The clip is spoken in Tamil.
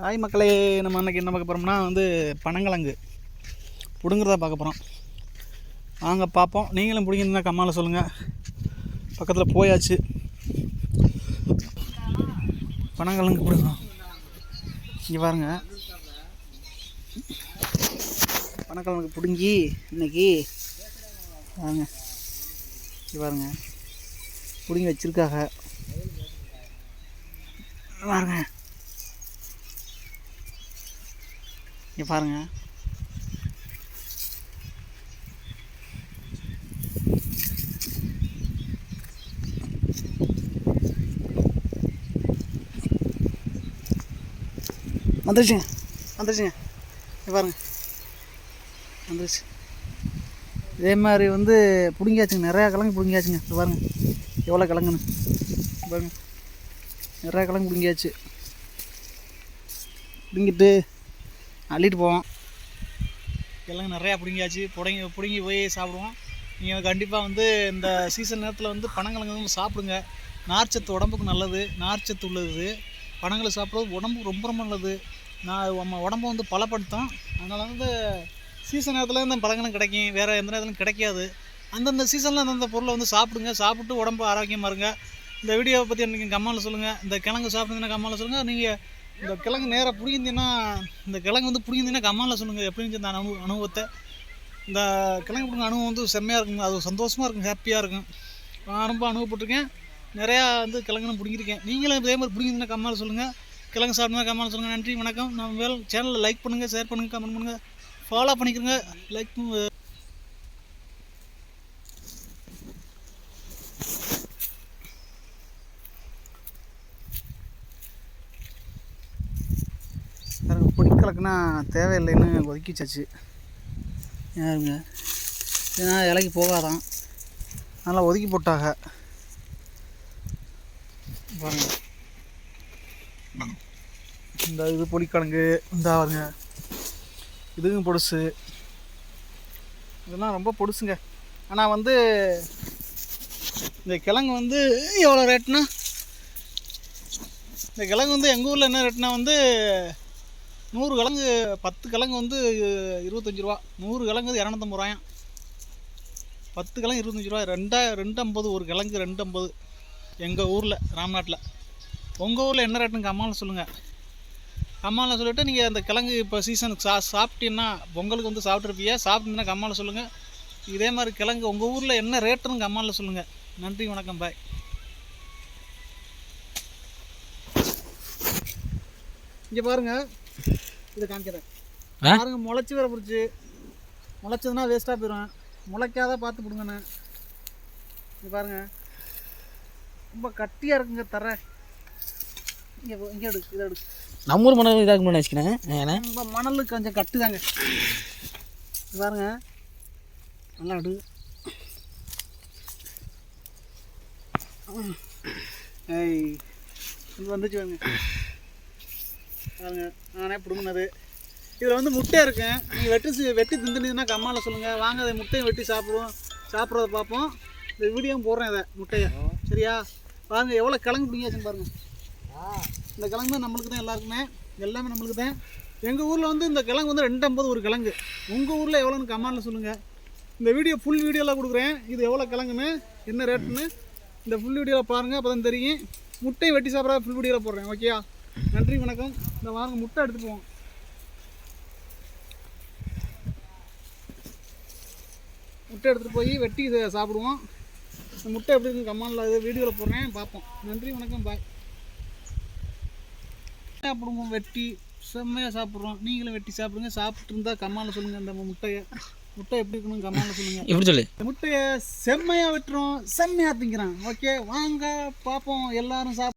ஆய் மக்களே நம்ம அன்னைக்கு என்ன பார்க்க போகிறோம்னா வந்து பனங்கிழங்கு. பிடுங்குறதா பார்க்க போகிறோம் வாங்க பார்ப்போம். நீங்களும் பிடிங்கிருந்தா கம்மாவில் சொல்லுங்கள் பக்கத்தில் போயாச்சு. பனங்கிழங்கு பிடுங்கணும் இங்கே பாருங்க. பனங்கிழங்கு பிடுங்கி இன்னைக்கு வாங்க இங்கே பாருங்க. பிடுங்கி வச்சுருக்காங்க. பாருங்க. இங்கே பாருங்க. வந்துருச்சுங்க. வந்துருச்சுங்க. இங்கே பாருங்க. வந்துருச்சு. இதே மாதிரி வந்து பிடுங்கியாச்சுங்க. நிறையா கிழங்கு பிடுங்கியாச்சுங்க. இப்போ பாருங்க. எவ்வளோ கிழங்குன்னு. பாருங்க. நிறையா கிழங்கு பிடுங்கியாச்சு. பிடுங்கிட்டு அள்ளிட்டு போவோம். கிழங்கு நிறையா பிடுங்கியாச்சு. பிடுங்கி பிடுங்கி போய் சாப்பிடுவோம். நீங்கள் கண்டிப்பாக வந்து இந்த சீசன் நேரத்தில் வந்து பனங்கிழங்கு வந்து சாப்பிடுங்க. நார்ச்சத்து உடம்புக்கு நல்லது. நார்ச்சத்து உள்ளது. பனங்களை சாப்பிட்றது உடம்புக்கு ரொம்ப ரொம்ப நல்லது. நான் நம்ம உடம்பை வந்து பலப்படுத்தும். அதனால் வந்து சீசன் நேரத்தில் இந்த பழங்களும் கிடைக்கும். வேறு எந்த நேரத்திலும் கிடைக்காது. அந்தந்த சீசனில் அந்தந்த பொருளை வந்து சாப்பிடுங்க. சாப்பிட்டு உடம்பு ஆரோக்கியமாக இருங்க. இந்த வீடியோவை பற்றி எனக்கு கம்மாவில் சொல்லுங்கள் இந்த கிழங்கு சாப்பிட்டீங்கன்னா கம்மாவில் சொல்லுங்கள் நீங்கள் இந்த கிழங்கு நேராக பிடிங்கிருந்தீங்கன்னா இந்த கிழங்கு வந்து பிடிங்கிருந்தீங்கன்னா கம்மாவில் சொல்லுங்கள் எப்படி இருந்துச்சு அந்த அனு அனுபவத்தை? இந்த கிழங்கு பிடிங்க அனுபவம் வந்து செம்மையாக இருக்குங்க அது சந்தோஷமாக இருக்கும் ஹாப்பியாக இருக்கும். நான் ரொம்ப அனுபவப்பட்டிருக்கேன். நிறையா வந்து கிழங்குன்னு பிடிங்கிருக்கேன் நீங்களும் இதே மாதிரி பிடிங்கிருந்தீங்கன்னா கம்மாவில் சொல்லுங்கள் கிழங்கு சாப்பிட்றது கம்மாவில் சொல்லுங்கள் நன்றி வணக்கம். நம்ம மேல் சேனலில் லைக் பண்ணுங்கள் ஷேர் பண்ணுங்கள் கமெண்ட் பண்ணுங்கள் ஃபாலோ பண்ணிக்கிறங்க லைக் பாருங்க தேவையில்லைன்னு ஒதுக்கி வச்சாச்சு யாருங்க? ஏன்னா இலைக்கு போகாதான். நல்லா ஒதுக்கி போட்டாங்க. பாருங்க. இந்த இது பொடிக்கிழங்கு இந்த பாருங்க. இதுவும் பொடுசு. இதெல்லாம் ரொம்ப பொடுசுங்க. ஆனால் வந்து இந்த கிழங்கு வந்து எவ்வளோ ரேட்னா இந்த கிழங்கு வந்து எங்கள் ஊரில் என்ன ரேட்னா வந்து நூறு கிழங்கு பத்து கிழங்கு வந்து இருபத்தஞ்சி ரூபா. நூறு கிழங்கு இரநூத்தம்பது ரூபாயாம் பத்து கிழங்கு இருபத்தஞ்சி ரூபா ரெண்டா ரெண்டு ஐம்பது ஒரு கிழங்கு ரெண்டு ஐம்பது எங்கள் ஊரில் ராம்நாட்டில். உங்கள் ஊரில் என்ன ரேட்டுன்னு கம்மாவில் சொல்லுங்கள் கம்மாவில் சொல்லிவிட்டு நீங்கள் அந்த கிழங்கு இப்போ சீசனுக்கு சா சாப்பிட்டீங்கன்னா பொங்கலுக்கு வந்து சாப்பிட்ருப்பீங்க சாப்பிட்டீங்கன்னா கம்மாவில் சொல்லுங்கள் இதே மாதிரி கிழங்கு உங்கள் ஊரில் என்ன ரேட்டுன்னு கம்மாவில் சொல்லுங்கள் நன்றி வணக்கம் பாய் இங்கே பாருங்க. இதை காமிக்கிறேன்? பாருங்க முளைச்சி வர பிடிச்சி. முளைச்சதுன்னா வேஸ்ட்டாக போயிடும் முளைக்காத பார்த்து கொடுங்கண்ணே இங்கே பாருங்க. ரொம்ப கட்டியாக இருக்குங்க தர. இங்கே இங்கே எடு இதை எடு. நம்ம ஊர் மணல் இதாக நினச்சிக்கிறேன். ஏன்னா ரொம்ப மணல் கொஞ்சம் கட்டுதாங்க. இது பாருங்க. நல்லா எடு. ஏய் வந்துச்சு பாருங்க. பாருங்க நானே பிடுங்கினது. இதில் வந்து முட்டை இருக்குங்க நீங்கள் வெட்டி வெட்டி திந்துனீங்கன்னா கம்மாவில் சொல்லுங்கள் வாங்க அதை முட்டையும் வெட்டி சாப்பிடுவோம். சாப்பிட்றத பார்ப்போம். இந்த வீடியோவும் போடுறேன் இதை முட்டையை. சரியா? வாங்க எவ்வளோ கிழங்கு பிடிங்காச்சுன்னு பாருங்கள் இந்த கிழங்கு தான் நம்மளுக்கு தான் எல்லாருக்குமே. எல்லாமே நம்மளுக்கு தான். எங்கள் ஊரில் வந்து இந்த கிழங்கு வந்து ரெண்டு ஐம்பது ஒரு கிழங்கு. உங்கள் ஊரில் எவ்வளோன்னு கமெண்டில் சொல்லுங்கள் இந்த வீடியோ ஃபுல் வீடியோவில் கொடுக்குறேன். இது எவ்வளோ கிழங்குன்னு என்ன ரேட்டுன்னு இந்த ஃபுல் வீடியோவில் பாருங்கள் அப்போ தான் தெரியும். முட்டையை வெட்டி சாப்பிட்ற ஃபுல் வீடியோவில் போடுறேன் ஓகேயா நன்றி வணக்கம். இந்த வாங்க முட்டை எடுத்துட்டு போவோம். முட்டை எடுத்துகிட்டு போய் வெட்டி இதை சாப்பிடுவோம். இந்த முட்டை எப்படி இருக்கு கம்மானில் இது வீடியோவில் போடுறேன் பார்ப்போம். நன்றி வணக்கம் பாய். சாப்பிடுவோம் வெட்டி. செம்மையாக சாப்பிட்றோம். நீங்களும் வெட்டி சாப்பிடுங்க. சாப்பிட்டு இருந்தால் கம்மாவில் சொல்லுங்கள் அந்த முட்டையை. முட்டை எப்படி இருக்கணும் கம்மாவில் சொல்லுங்கள் எப்படி சொல்லு? முட்டையை செம்மையாக வெட்டுறோம். செம்மையாக திங்கிறான். ஓகே வாங்க பார்ப்போம். எல்லாரும் சாப்பிட்டு